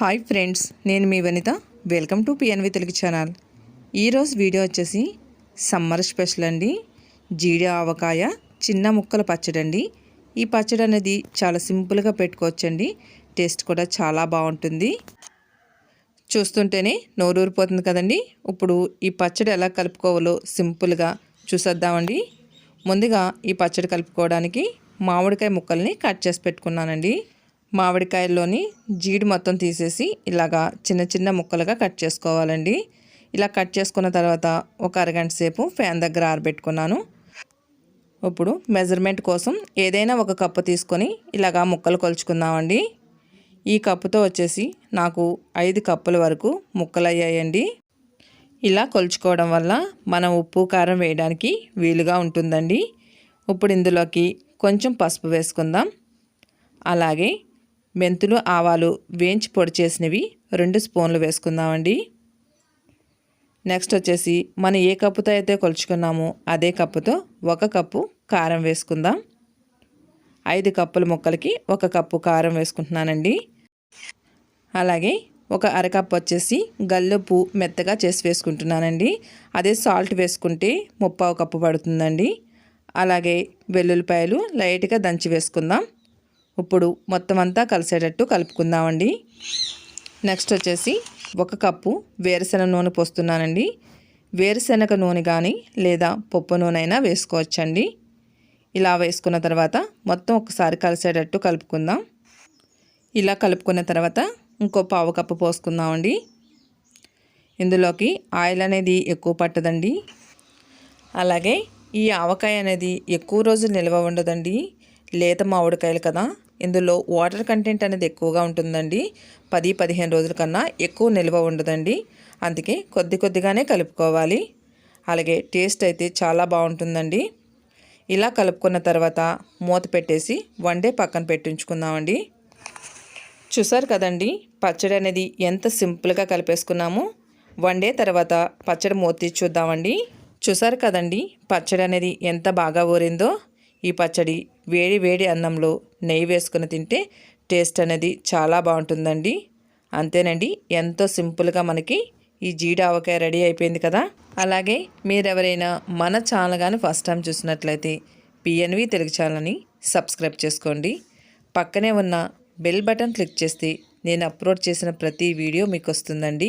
Hi friends నేను మీ Vanitha. Welcome to PNV Telugu channel. ఈరోజు video వచ్చేసి సమ్మర్ స్పెషల్ అండి. జీడి ఆవకాయ చిన్న ముక్కల పచ్చడి అండి. ఈ పచ్చడి అనేది చాలా సింపుల్గా పెట్టుకోవచ్చండి. టేస్ట్ కూడా చాలా బాగుంటుంది. చూస్తుంటేనే నోరూరిపోతుంది కదండి. ఇప్పుడు ఈ పచ్చడి ఎలా కలుపుకోవాలో సింపుల్గా చూసేద్దామండి. ముందుగా ఈ పచ్చడి కలుపుకోవడానికి మామిడికాయ ముక్కల్ని కట్ చేసి పెట్టుకున్నానండి. మామిడికాయల్లోని జీడి మొత్తం తీసేసి ఇలాగా చిన్న చిన్న ముక్కలుగా కట్ చేసుకోవాలండి. ఇలా కట్ చేసుకున్న తర్వాత ఒక అరగంట సేపు ఫ్యాన్ దగ్గర ఆరబెట్టుకున్నాను. ఇప్పుడు మెజర్మెంట్ కోసం ఏదైనా ఒక కప్పు తీసుకొని ఇలాగా ముక్కలు కొలుచుకుందామండి. ఈ కప్పుతో వచ్చేసి నాకు ఐదు కప్పుల వరకు ముక్కలు అయ్యాయండి ఇలా కొలుచుకోవడం వల్ల మనం ఉప్పు కారం వేయడానికి వీలుగా ఉంటుందండి. ఇప్పుడు ఇందులోకి కొంచెం పసుపు వేసుకుందాం. అలాగే మెంతులు ఆవాలు వేయించి పొడి చేసినవి రెండు స్పూన్లు వేసుకుందామండి. నెక్స్ట్ వచ్చేసి మనం ఏ కప్పుతో అయితే కొలుచుకున్నామో అదే కప్పుతో ఒక కప్పు కారం వేసుకుందాం. ఐదు కప్పుల ముక్కలకి ఒక కప్పు కారం వేసుకుంటున్నానండి. అలాగే ఒక అరకప్పు వచ్చేసి గల్లుప్పు మెత్తగా చేసి వేసుకుంటున్నానండి. అదే సాల్ట్ వేసుకుంటే ముప్పావు కప్పు పడుతుందండి. అలాగే వెల్లుల్లిపాయలు లైట్గా దంచి వేసుకుందాం. ఇప్పుడు మొత్తం అంతా కలిసేటట్టు కలుపుకుందామండి. నెక్స్ట్ వచ్చేసి ఒక కప్పు వేరుశెనగ నూనె పోస్తున్నానండి. వేరుశెనగ నూనె కానీ లేదా పప్పు నూనె అయినా వేసుకోవచ్చండి. ఇలా వేసుకున్న తర్వాత మొత్తం ఒకసారి కలిసేటట్టు కలుపుకుందాం. ఇలా కలుపుకున్న తర్వాత ఇంకో పావు కప్పు పోసుకుందామండి. ఇందులోకి ఆయిల్ అనేది ఎక్కువ పట్టదండి. అలాగే ఈ ఆవకాయ అనేది ఎక్కువ రోజులు నిల్వ ఉండదండి. లేత మామిడికాయలు కదా. ఇందులో వాటర్ కంటెంట్ అనేది ఎక్కువగా ఉంటుందండి. పది పదిహేను రోజుల కన్నా ఎక్కువ నిల్వ ఉండదండి. అందుకే కొద్ది కొద్దిగానే కలుపుకోవాలి. అలాగే టేస్ట్ అయితే చాలా బాగుంటుందండి. ఇలా కలుపుకున్న తర్వాత మూత పెట్టేసి వన్ డే పక్కన పెట్టించుకుందామండి. చూసారు కదండి పచ్చడి అనేది ఎంత సింపుల్గా కలిపేసుకున్నాము. వన్ డే తర్వాత పచ్చడి మూత చూద్దామండి. చూసారు కదండి పచ్చడి అనేది ఎంత బాగా ఊరిందో. ఈ పచ్చడి వేడి వేడి అన్నంలో నెయ్యి వేసుకుని తింటే టేస్ట్ అనేది చాలా బాగుంటుందండి. అంతేనండి ఎంతో సింపుల్గా మనకి ఈ జీడి ఆవకాయ రెడీ అయిపోయింది కదా. అలాగే మీరెవరైనా మన ఛానల్ కానీ ఫస్ట్ టైం చూసినట్లయితే పిఎన్వి తెలుగు ఛానల్ని సబ్స్క్రైబ్ చేసుకోండి. పక్కనే ఉన్న బెల్ బటన్ క్లిక్ చేస్తే నేను అప్లోడ్ చేసిన ప్రతి వీడియో మీకు వస్తుందండి